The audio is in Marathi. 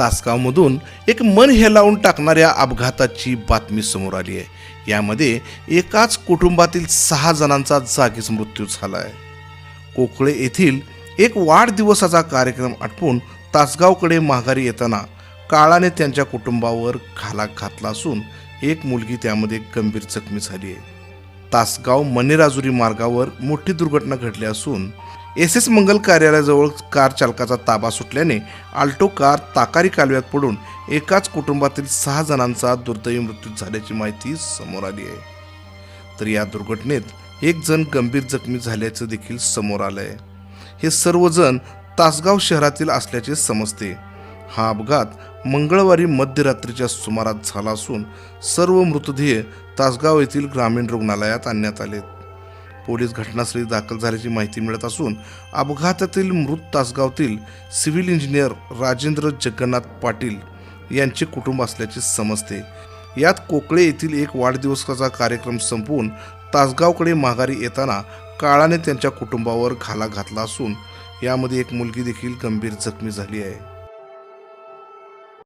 तासगावमधून एक मन हेलावून टाकणाऱ्या अपघाताची बातमी समोर आली आहे. यामध्ये एकाच कुटुंबातील सहा जणांचा जागीच मृत्यू झाला आहे कोकळे येथील एक वाढदिवसाचा कार्यक्रम आटपून तासगावकडे माघारी येताना काळाने त्यांच्या कुटुंबावर घाला घातला असून एक मुलगी त्यामध्ये गंभीर जखमी झाली आहे. तासगाव मनेराजुरी मार्गावर मोठी दुर्घटना घडली असून एस एस मंगल कार्यालयाजवळ कार चालकाचा ताबा सुटल्याने आल्टो कार ताकारी कालव्यात पडून एकाच कुटुंबातील सहा जणांचा दुर्दैवी मृत्यू झाल्याची माहिती समोर आली आहे. तर या दुर्घटनेत एक जण गंभीर जखमी झाल्याचं देखील समोर आलं आहे हे सर्वजण तासगाव शहरातील असल्याचे समजते. हा अपघात मंगळवारी मध्यरात्रीच्या सुमारास झाला असून सर्व मृतदेह तासगाव येथील ग्रामीण रुग्णालयात आणण्यात आलेत. पोलीस घटनास्थळी दाखल झाल्याची माहिती मिळत असून अपघातातील मृत तासगावतील सिव्हिल इंजिनियर राजेंद्र जगन्नाथ पाटील यांचे कुटुंब असल्याचे समजते. यात कोकळे येथील एक वाढदिवसाचा कार्यक्रम संपवून तासगावकडे माघारी येताना काळाने त्यांच्या कुटुंबावर घाला घातला असून यामध्ये एक मुलगी देखील गंभीर जखमी झाली आहे.